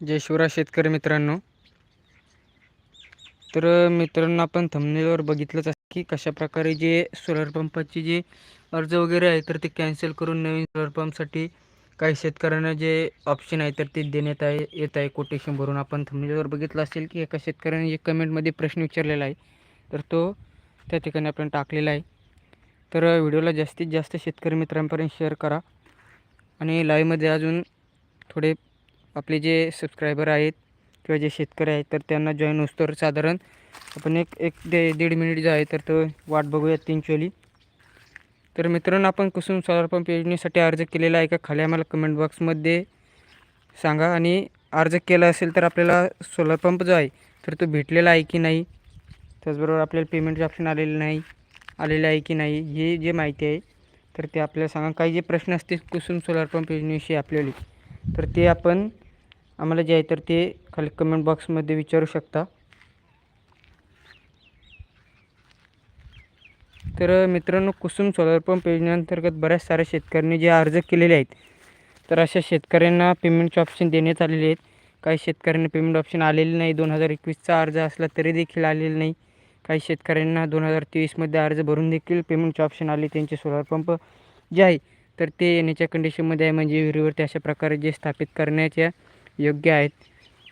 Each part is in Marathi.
जय शिवराज शेतकरी मित्रांनो. तर मित्रांनो आपण थमनेलवर बघितलंच आहे की कशाप्रकारे जे सोलर पंपाचे जे अर्ज वगैरे आहे तर ते कॅन्सल करून नवीन सोलर पंपसाठी काही शेतकऱ्यांना जे ऑप्शन आहे तर ते देण्यात आहे येत आहे कोटेशन भरून. आपण थमनेलवर बघितलं असेल की एका शेतकऱ्याने जे कमेंटमध्ये प्रश्न विचारलेला आहे. तर तो त्या ठिकाणी आपण टाकलेला आहे. तर व्हिडिओला जास्तीत जास्त शेतकरी मित्रांपर्यंत शेअर करा. आणि लाईव्हमध्ये अजून थोडे आपले जे सबस्क्रायबर आहेत किंवा जे शेतकरी आहेत तर त्यांना जॉईन होतो साधारण आपण एक एक दे दीड मिनिट जो आहे तर तो वाट बघूया तीनशेली तर मित्रांनो आपण कुसुम सोलार पंप योजनेसाठी अर्ज केलेला आहे का खाली आम्हाला कमेंट बॉक्समध्ये सांगा. आणि अर्ज केला असेल तर आपल्याला सोलार पंप जो आहे तर तो भेटलेला आहे की नाही? त्याचबरोबर आपल्याला पेमेंटचे ऑप्शन आलेले नाही आलेले आहे की नाही ही जे माहिती आहे तर ते आपल्याला सांगा. काही जे प्रश्न असतील कुसुम सोलार पंप योजनेविषयी आपल्याला. तर ते आपण आम्हाला जे आहे तर ते खाली कमेंट बॉक्समध्ये विचारू शकता. तर मित्रांनो कुसुम सोलार पंप योजनेअंतर्गत बऱ्याच साऱ्या शेतकऱ्यांनी जे अर्ज केलेले आहेत तर अशा शेतकऱ्यांना पेमेंटचे ऑप्शन देण्यात आलेले आहेत. काही शेतकऱ्यांना पेमेंट ऑप्शन आलेले नाही. दोन हजार एकवीसचा अर्ज असला तरी देखील आलेला नाही. काही शेतकऱ्यांना दोन हजार तेवीसमध्ये अर्ज भरून देखील पेमेंटचे ऑप्शन आले. त्यांचे सोलार पंप जे आहे तर ते येण्याच्या कंडिशनमध्ये आहे. म्हणजे विहिरीवरती अशा प्रकारे जे स्थापित करण्याच्या योग्य आहेत.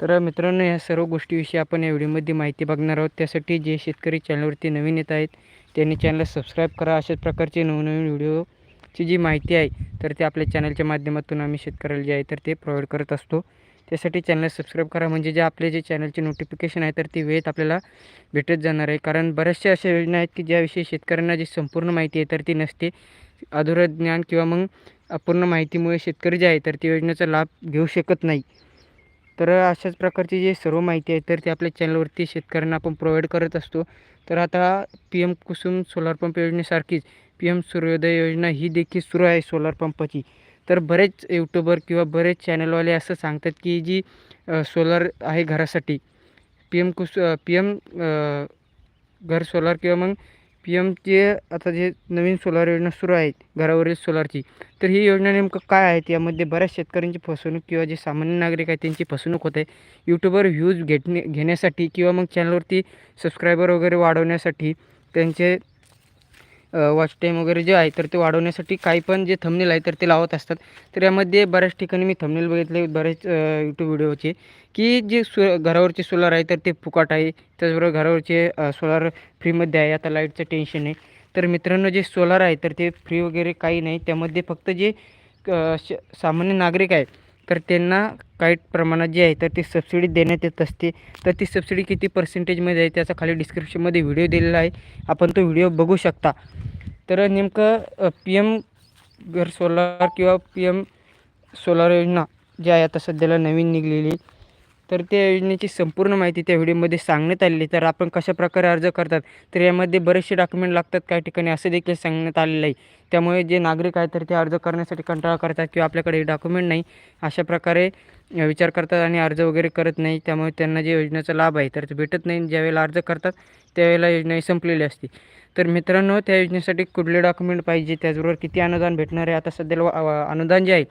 तर मित्रांनो या सर्व गोष्टीविषयी आपण या व्हिडिओमध्ये माहिती बघणार आहोत. त्यासाठी जे शेतकरी चॅनलवरती नवीन येत आहेत त्यांनी चॅनलला सबस्क्राईब करा. अशाच प्रकारचे नवनवीन व्हिडिओची जी माहिती आहे तर ते आपल्या चॅनलच्या माध्यमातून आम्ही शेतकऱ्याला जे आहे तर ते प्रोव्हाइड करत असतो. त्यासाठी चॅनल सबस्क्राईब करा. म्हणजे जे आपले जे चॅनलचे नोटिफिकेशन आहे तर ती वेळेत आपल्याला भेटत जाणार आहे. कारण बऱ्याचशा अशा योजना आहेत की ज्याविषयी शेतकऱ्यांना जी संपूर्ण माहिती आहे तर ती नसते. अधुरं ज्ञान किंवा मग अपूर्ण माहितीमुळे शेतकरी जे आहे तर ती योजनेचा लाभ घेऊ शकत नाही. तर अशाच प्रकारची जी सर्व माहिती आहे तर ती आपल्या चॅनलवरती शेतकऱ्यांना आपण प्रोव्हाइड करत असतो. तर आता P M Kusum solar pump योजनेसारखीच P M Suryoday योजना ही देखील सुरू आहे सोलार पंपाची. तर बरेच यूट्यूबर किंवा बरेच चॅनलवाले असं सांगतात की जी सोलार आहे घरासाठी पी एम कुस पी एम घर सोलार किंवा मग पी एमचे आता जे नवीन सोलार योजना सुरू आहेत घरावरील सोलारची तर ही योजना नेमकं काय आहेत? यामध्ये बऱ्याच शेतकऱ्यांची फसवणूक किंवा जे सामान्य नागरिक आहेत त्यांची फसवणूक होते. यूट्यूबवर व्ह्यूज घेतणे घेण्यासाठी किंवा मग चॅनलवरती सबस्क्रायबर वगैरे वाढवण्यासाठी त्यांचे वॉच टाईम वगैरे जे आहे तर ते वाढवण्यासाठी काही पण जे थंबनेल आहे तर ते लावत असतात. तर यामध्ये बऱ्याच ठिकाणी मी थंबनेल बघितले बरेच यूट्यूब व्हिडिओचे की जे सो घरावरचे सोलार आहे तर ते फुकाट आहे. त्याचबरोबर घरावरचे सोलार फ्रीमध्ये आहे. आता लाईटचं टेन्शन आहे. तर मित्रांनो जे सोलार आहे तर ते फ्री वगैरे काही नाही. त्यामध्ये फक्त जे क- श सामान्य नागरिक आहे तर त्यांना काही प्रमाणात जे आहे तर ती सबसिडी देण्यात येत असते. तर ती सबसिडी किती पर्सेंटेजमध्ये आहे त्याचा खाली डिस्क्रिप्शनमध्ये व्हिडिओ दिलेला आहे. आपण तो व्हिडिओ बघू शकता. तर नेमकं पी एम घर सोलार किंवा पी एम सोलार योजना जी आहे आता सध्याला नवीन निघलेली. तर त्या योजनेची संपूर्ण माहिती त्या व्हिडिओमध्ये सांगण्यात आलेली तर आपण कशाप्रकारे अर्ज करतात तर यामध्ये बरेचसे डॉक्युमेंट लागतात काही ठिकाणी असं देखील सांगण्यात आलेलं आहे. त्यामुळे जे नागरिक आहेत तर ते अर्ज करण्यासाठी कंटाळा करतात किंवा आपल्याकडे हे डॉक्युमेंट नाही. अशा प्रकारे विचार करतात आणि अर्ज वगैरे करत नाही. त्यामुळे त्यांना जे योजनेचा लाभ आहे तर ते भेटत नाही. ज्यावेळेला अर्ज करतात त्यावेळेला योजना ही संपलेली असते. तर मित्रांनो त्या योजनेसाठी कुठले डॉक्युमेंट पाहिजे त्याचबरोबर किती अनुदान भेटणार आहे? आता सध्याला अनुदान जे आहे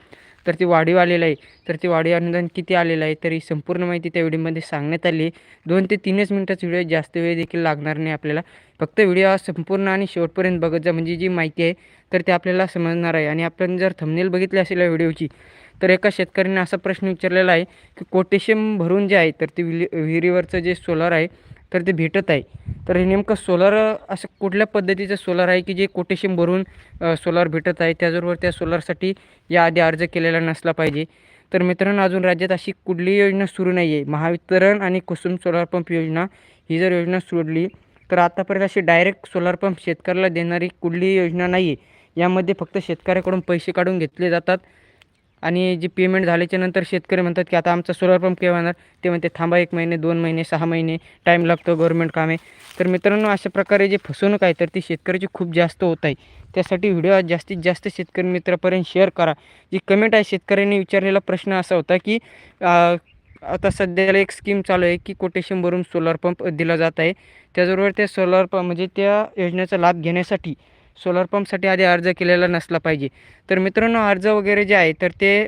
तर ते वाढीव आलेलं आहे. तर ते वाढीव अनुदान किती आलेलं आहे? तर ही संपूर्ण माहिती त्या व्हिडिओमध्ये सांगण्यात आली आहे. दोन ते तीनच मिनटाचा व्हिडिओ जास्त वेळ देखील लागणार नाही आपल्याला. फक्त व्हिडिओ हा संपूर्ण आणि शेवटपर्यंत बघत जा. म्हणजे जी माहिती आहे तर ते आपल्याला समजणार आहे. आणि आपण जर थमनेल बघितली असेल या व्हिडिओची तर एका शेतकऱ्याने असा प्रश्न विचारलेला आहे की कोटेशियम भरून जे आहे तर ते विहिरी विहिरीवरचं जे सोलर आहे तर ते भेटत आहे. तर हे नेमकं सोलार असं कुठल्या पद्धतीचं सोलार आहे की जे कोटेशन भरून सोलार भेटत आहे? त्याचबरोबर त्या सोलारसाठी याआधी अर्ज केलेला नसला पाहिजे. तर मित्रांनो अजून राज्यात अशी कुठलीही योजना सुरू नाही आहे महावितरण आणि कुसुम सोलार पंप योजना ही जर योजना सोडली तर आतापर्यंत अशी डायरेक्ट सोलार पंप शेतकऱ्याला देणारी कुठलीही योजना नाही आहे यामध्ये फक्त शेतकऱ्याकडून पैसे काढून घेतले जातात. आणि जे पेमेंट झाल्याच्यानंतर शेतकरी म्हणतात की आता आमचा सोलर पंप केव्हा येणार? ते म्हणते थांबा एक महिने दोन महिने सहा महिने टाईम लागतो गव्हर्मेंट कामे. तर मित्रांनो अशा प्रकारे जे फसवणूक आहे तर ती शेतकऱ्याची खूप जास्त होत आहे. त्यासाठी व्हिडिओ जास्तीत जास्त शेतकरी मित्रापर्यंत शेअर करा. जी कमेंट आहे शेतकऱ्यांनी विचारलेला प्रश्न असा होता की आता सध्याला एक स्कीम चालू आहे की कोटेशन भरून सोलार पंप दिला जात आहे. त्याचबरोबर त्या सोलार पंप म्हणजे त्या योजनेचा लाभ घेण्यासाठी सोलार पंपसाठी आधी अर्ज केलेला नसला पाहिजे. तर मित्रांनो अर्ज वगैरे जे आहे तर ते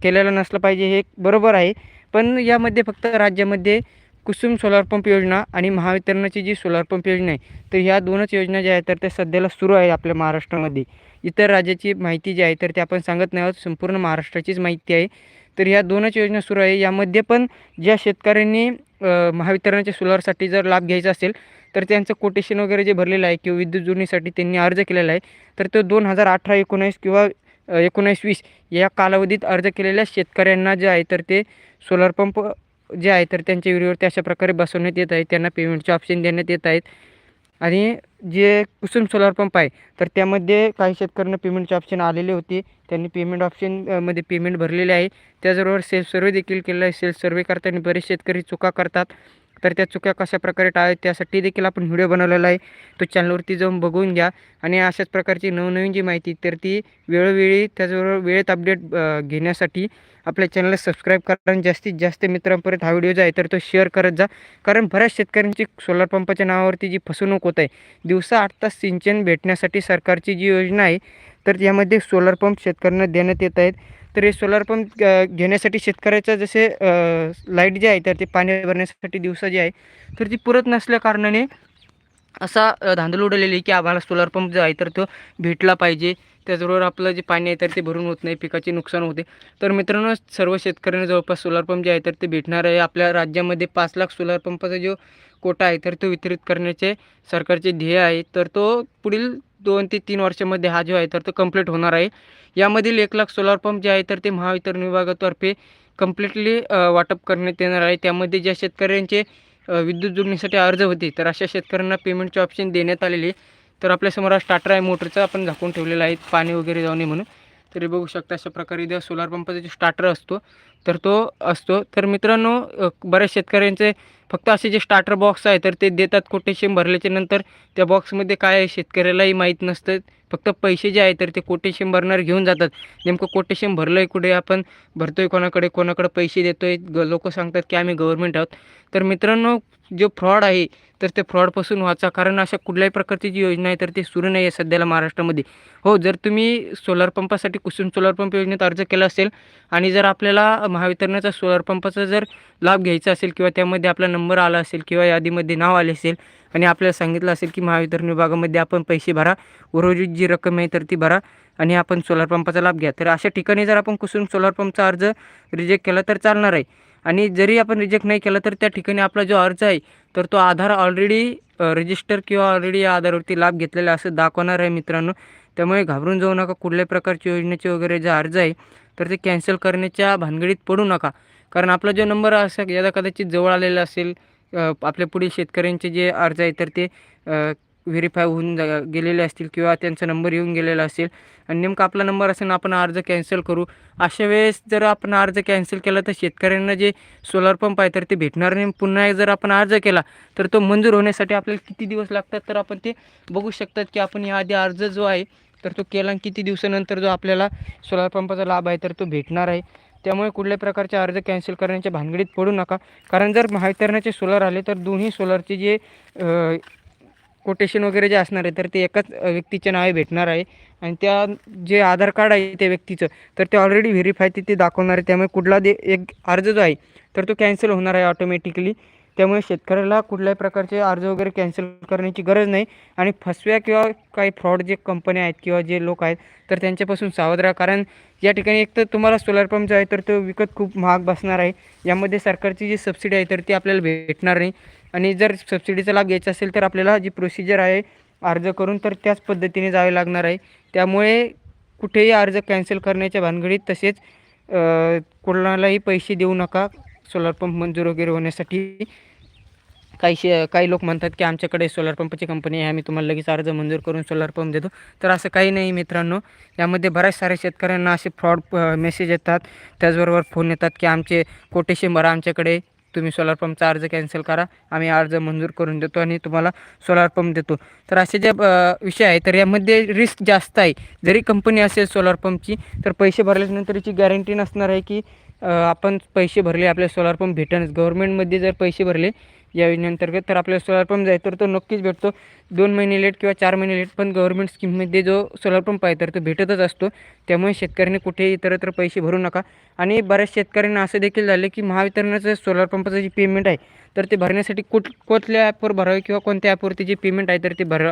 केलेलं नसलं पाहिजे हे बरोबर आहे. पण यामध्ये फक्त राज्यामध्ये कुसुम सोलार पंप योजना आणि महावितरणाची जी सोलार पंप योजना आहे तर ह्या दोनच योजना ज्या आहेत तर त्या सध्याला सुरू आहे आपल्या महाराष्ट्रामध्ये. इतर राज्याची माहिती जी आहे तर ते आपण सांगत नाही आहोत संपूर्ण महाराष्ट्राचीच माहिती आहे. तर ह्या दोनच योजना सुरू आहे. यामध्ये पण ज्या शेतकऱ्यांनी महावितरणाच्या सोलारसाठी जर लाभ घ्यायचा असेल तर त्यांचं कोटेशन वगैरे जे भरलेलं आहे किंवा विद्युत जोडणीसाठी त्यांनी अर्ज केलेला आहे तर तो दोन हजार अठरा एकोणीस किंवा एकोणावीस एकोणीस वीस या कालावधीत अर्ज केलेल्या शेतकऱ्यांना जे आहे तर ते सोलार पंप जे आहे तर त्यांच्या विहिरीवरती अशा प्रकारे बसवण्यात येत आहे. त्यांना पेमेंटचे ऑप्शन देण्यात येत आहेत. आणि जे कुसुम सोलार पंप आहे तर त्यामध्ये काही शेतकऱ्यांना पेमेंटचे ऑप्शन आलेले होते. त्यांनी पेमेंट ऑप्शनमध्ये पेमेंट भरलेले आहे. त्याचबरोबर सेल्फ सर्वे देखील केलेला आहे. सेल्फ सर्वे करताना बरेच शेतकरी चुका करतात. तर त्या चुका कशा प्रकारे टाळाव्यात त्यासाठी देखील आपण व्हिडिओ बनवलेला आहे. तो चॅनलवरती जाऊन बघून घ्या. आणि अशाच प्रकारची नवनवीन जी माहिती तर ती वेळोवेळी त्याचबरोबर वेळेत अपडेट घेण्यासाठी आपल्या चॅनलला सबस्क्राईब करा. आणि जास्तीत जास्त मित्रांपर्यंत हा व्हिडिओ जो आहे तर तो शेअर करत जा. कारण बऱ्याच शेतकऱ्यांची सोलार पंपाच्या नावावरती जी फसवणूक होत आहे दिवसा आठ तास सिंचन भेटण्यासाठी सरकारची जी योजना आहे तर यामध्ये सोलार पंप शेतकऱ्यांना देण्यात येत आहेत. तर हे सोलार पंप घेण्यासाठी शेतकऱ्याचं जसे लाइट जे आहे तर ते पाणी भरण्यासाठी दिवसा जे आहे तर ती पुरत नसल्या कारणाने असा धांदल उडलेली आहे की आम्हाला सोलार पंप जो आहे तर तो भेटला पाहिजे. त्याचबरोबर आपलं जे पाणी आहे तर ते भरून होत नाही पिकाचे नुकसान होते. तर मित्रांनो सर्व शेतकऱ्यांना जवळपास सोलार पंप जे आहे तर ते भेटणार आहे. आपल्या राज्यामध्ये पाच लाख सोलार पंपाचा जो कोटा आहे तर तो वितरित करण्याचे सरकारचे ध्येय आहे. तर तो पुढील दोन ते तीन वर्षामध्ये हा जो आहे तर तो कंप्लीट होणार आहे. यामधील एक लाख सोलार पंप जे आहे तर ते महावितरण विभागातर्फे कम्प्लिटली वाटप करण्यात येणार आहे. त्यामध्ये ज्या शेतकऱ्यांचे विद्युत जोडणीसाठी अर्ज होते तर अशा शेतकऱ्यांना पेमेंटचे ऑप्शन देण्यात आलेले तर आपल्यासमोर हा स्टार्टर आहे मोटरचा आपण झाकून ठेवलेला आहे पाणी वगैरे जाऊ नये म्हणून. तरी बघू शकता अशा प्रकारे इथे सोलार पंपाचा जो स्टार्टर असतो तर तो असतो. तर मित्रांनो बऱ्याच शेतकऱ्यांचे फक्त असे जे स्टार्टर बॉक्स आहे तर ते देतात कोटेशन भरल्याच्या नंतर त्या बॉक्समध्ये काय आहे शेतकऱ्यालाही माहीत नसतं. फक्त पैसे जे आहे तर ते कोटेशन भरणार घेऊन जातात. नेमकं कोटेशन भरलं आहे कुठे? आपण भरतो आहे कोणाकडे? कोणाकडे पैसे देतो आहे ग लोक सांगतात की आम्ही गव्हर्मेंट आहोत. तर मित्रांनो जो फ्रॉड आहे तर ते फ्रॉडपासून वाचा. कारण अशा कुठल्याही प्रकारची जी योजना आहे तर ती सुरू नाही आहे सध्याला महाराष्ट्रामध्ये. हो जर तुम्ही सोलार पंपासाठी कुसुम सोलार पंप योजनेत अर्ज केला असेल आणि जर आपल्याला महावितरणाचा सोलार पंपाचा जर लाभ घ्यायचा असेल किंवा त्यामध्ये आपला नंबर आला असेल किंवा यादीमध्ये नाव आले असेल आणि आपल्याला सांगितलं असेल की महावितरण विभागामध्ये आपण पैसे भरा उर्वरित जी रक्कम आहे तर ती भरा आणि आपण सोलार पंपाचा लाभ घ्या. तर अशा ठिकाणी जर आपण कुसुम सोलार पंपचा अर्ज रिजेक्ट केला तर चालणार आहे. आणि जरी आपण रिजेक्ट नाही केला तर त्या ठिकाणी आपला जो अर्ज आहे तर तो आधार ऑलरेडी रजिस्टर किंवा ऑलरेडी या आधारवरती लाभ घेतलेला असं दाखवणार आहे मित्रांनो. त्यामुळे घाबरून जाऊ नका. कुठल्याही प्रकारची योजनेचे वगैरे जे अर्ज आहे तर ते कॅन्सल करण्याच्या भानगडीत पडू नका. कारण आपला जो नंबर असा यदा कदाचित जवळ आलेला असेल आपल्या पुढील शेतकऱ्यांचे जे अर्ज आहे तर ते व्हेरीफाय होऊन जा गेलेले असतील किंवा त्यांचा नंबर येऊन गेलेला असेल. आणि नेमका आपला नंबर असेल आपण अर्ज कॅन्सल करू. अशा वेळेस जर आपण अर्ज कॅन्सल केला तर शेतकऱ्यांना जे सोलार पंप आहे तर ते भेटणार नाही. पुन्हा जर आपण अर्ज केला तर तो मंजूर होण्यासाठी आपल्याला किती दिवस लागतात? तर आपण ते बघू शकतात की आपण याआधी अर्ज जो आहे तर तो केला आणि किती दिवसानंतर जो आपल्याला सोलार पंपाचा लाभ आहे तर तो भेटणार आहे. त्यामुळे कुठल्याही प्रकारचे अर्ज कॅन्सल करण्याच्या भानगडीत पडू नका. कारण जर महावितरणाचे सोलार आले तर दोन्ही सोलारचे जे कोटेशन वगैरे जे असणार आहे तर ते एकाच व्यक्तीच्या नावे भेटणार आहे. आणि त्या जे आधार कार्ड आहे त्या व्यक्तीचं तर ते ऑलरेडी व्हेरीफाय तिथे दाखवणार आहे. त्यामुळे कुठला दे एक अर्ज जो आहे तर तो कॅन्सल होणार आहे ऑटोमॅटिकली त्यामुळे शेतकऱ्याला कुठल्याही प्रकारचे अर्ज वगैरे कॅन्सल करण्याची गरज नाही. आणि फसव्या किंवा काही फ्रॉड जे कंपन्या आहेत किंवा जे लोक आहेत तर त्यांच्यापासून सावध राहा. कारण या ठिकाणी एक तर तुम्हाला सोलार पंप जो आहे तर तो विकत खूप महाग बसणार आहे. यामध्ये सरकारची जी सबसिडी आहे तर ती आपल्याला भेटणार नाही. आणि जर सबसिडीचा लाभ घ्यायचा असेल तर आपल्याला जी प्रोसिजर आहे अर्ज करून तर त्याच पद्धतीने जावे लागणार आहे. त्यामुळे कुठेही अर्ज कॅन्सल करण्याच्या भानगडीत तसेच कुणालाही कोणालाही पैसे देऊ नका. सोलार पंप मंजूर वगैरे होण्यासाठी काही शे काही लोक म्हणतात की आमच्याकडे सोलार पंपची कंपनी आहे. आम्ही तुम्हाला लगेच अर्ज मंजूर करून सोलार पंप देतो. तर असं काही नाही मित्रांनो. यामध्ये बऱ्याच साऱ्या शेतकऱ्यांना असे फ्रॉड मेसेज येतात. त्याचबरोबर फोन येतात की आमचे कोटेशन भरा आमच्याकडे. तुम्ही सोलार पंपचा अर्ज कॅन्सल करा. आम्ही अर्ज मंजूर करून देतो आणि तुम्हाला सोलार पंप देतो. तर असे जे विषय आहे तर यामध्ये रिस्क जास्त आहे. जरी कंपनी असेल सोलार पंपची तर पैसे भरल्यानंतर याची गॅरंटी नसणार आहे की आपण पैसे भरले आपल्या सोलार पंप भेटणच गव्हर्नमेंटमध्ये जर पैसे भरले या योजनेअंतर्गत तर आपल्याला सोलार पंप जाय आहे तर तो नक्कीच भेटतो. दोन महिने लेट किंवा चार महिने लेट पण गव्हर्मेंट स्कीममध्ये जो सोलार पंप आहे तर तो भेटतच असतो. त्यामुळे शेतकऱ्यांनी कुठेही इतरत्र पैसे भरू नका. आणि बऱ्याच शेतकऱ्यांना असं देखील झालं की महावितरणाचं सोलार पंपाचं जे पेमेंट आहे तर ते भरण्यासाठी कुठ कुठल्या ॲपवर भरावे किंवा कोणत्या ॲपवरती जे पेमेंट आहे तर ते भर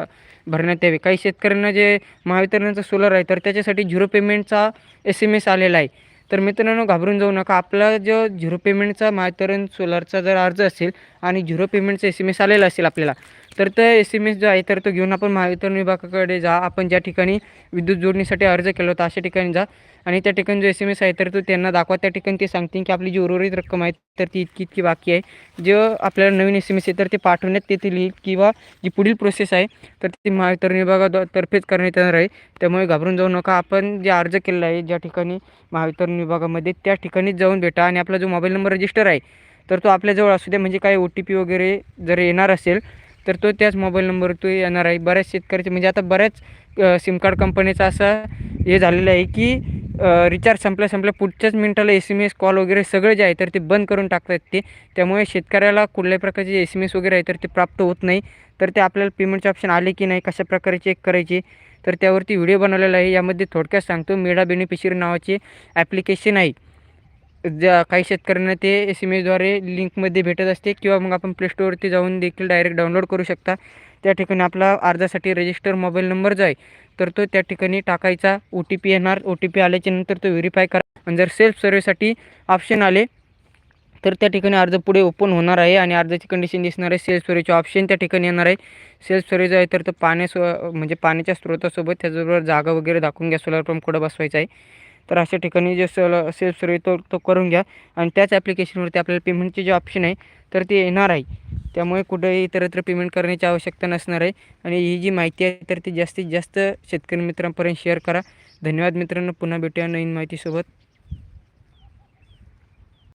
भरण्यात यावे. काही शेतकऱ्यांना जे महावितरणाचं सोलर आहे तर त्याच्यासाठी झिरो पेमेंटचा एस एम एस आलेला आहे. तर मित्रांनो घाबरून जाऊ नका. आपला जो झिरो पेमेंटचा मायतरण सोलारचा जर अर्ज असेल आणि झिरो पेमेंटचा एस एम एस आलेला असेल आपल्याला तर तो एस एम एस जो आहे तर तो घेऊन आपण महावितरण विभागाकडे जा. आपण ज्या ठिकाणी विद्युत जोडणीसाठी अर्ज केला होता अशा ठिकाणी जा. आणि त्या ठिकाणी जो एस एम एस आहे तर तो त्यांना दाखवा. त्या ठिकाणी ते सांगतील की आपली जी उर्वरित रक्कम आहे तर ती इतकी इतकी बाकी आहे. जे आपल्याला नवीन एस एम एस आहे तर ते पाठवण्यात येतील येईल किंवा जी पुढील प्रोसेस आहे तर ती महावितरण विभागातर्फेच करण्यात येणार आहे. त्यामुळे घाबरून जाऊ नका. आपण जे अर्ज केलेला आहे ज्या ठिकाणी महावितरण विभागामध्ये त्या ठिकाणीच जाऊन भेटा. आणि आपला जो मोबाईल नंबर रजिस्टर आहे तर तो आपल्याजवळ असू द्या. म्हणजे काही ओ टी पी वगैरे जर येणार असेल तर तो त्याच मोबाईल नंबर तो येणार आहे. बऱ्याच शेतकऱ्याचे म्हणजे आता बऱ्याच सिम कार्ड कंपनीचा असा हे झालेलं आहे की रिचार्ज संपल्या संपल्या पुढच्याच मिनिटाला एस एम एस कॉल वगैरे सगळं जे आहे तर ते बंद करून टाकतात ते. त्यामुळे शेतकऱ्याला कुठल्याही प्रकारचे एस एम एस वगैरे आहे तर ते प्राप्त होत नाही. तर ते आपल्याला पेमेंटचे ऑप्शन आले की नाही कशा प्रकारे चेक करायचे तर त्यावरती व्हिडिओ बनवलेला आहे. यामध्ये थोडक्यात सांगतो मेडा बेनिफिशरी नावाचे ॲप्लिकेशन आहे. ज्या काही शेतकऱ्यांना ते एस एम एसद्वारे लिंकमध्ये भेटत असते किंवा मग आपण प्ले स्टोअरवरती जाऊन देखील डायरेक्ट डाउनलोड करू शकता. त्या ठिकाणी आपला अर्जासाठी रजिस्टर मोबाईल नंबर जो आहे तर तो त्या ठिकाणी टाकायचा. ओ टी पी येणार. ओ टी पी आल्याच्यानंतर तो व्हेरीफाय करा. आणि जर सेल्फ सर्व्हिससाठी ऑप्शन आले तर त्या ठिकाणी अर्ज पुढे ओपन होणार आहे आणि अर्जाची कंडिशन दिसणार आहे. सेल्फ सर्व्हिसचे ऑप्शन त्या ठिकाणी येणार आहे. सेल्फ सर्व्हिस आहे तर तो पाण्यास म्हणजे पाण्याच्या स्रोतासोबत त्याचबरोबर जागा वगैरे दाखवून घ्या. सोलर पंप कुठं बसवायचा आहे. तर अशा ठिकाणी जे सल सेल्फ सर्वे तो तो करून घ्या. आणि त्याच ॲप्लिकेशनवरती आपल्याला पेमेंटचे जे ऑप्शन आहे तर ते येणार आहे. त्यामुळे कुठेही इतरत्र पेमेंट करण्याची आवश्यकता नसणार आहे. आणि ही जी माहिती आहे तर ती जास्तीत जास्त शेतकरी मित्रांपर्यंत शेअर करा. धन्यवाद मित्रांनो. पुन्हा भेटूया नवीन माहितीसोबत.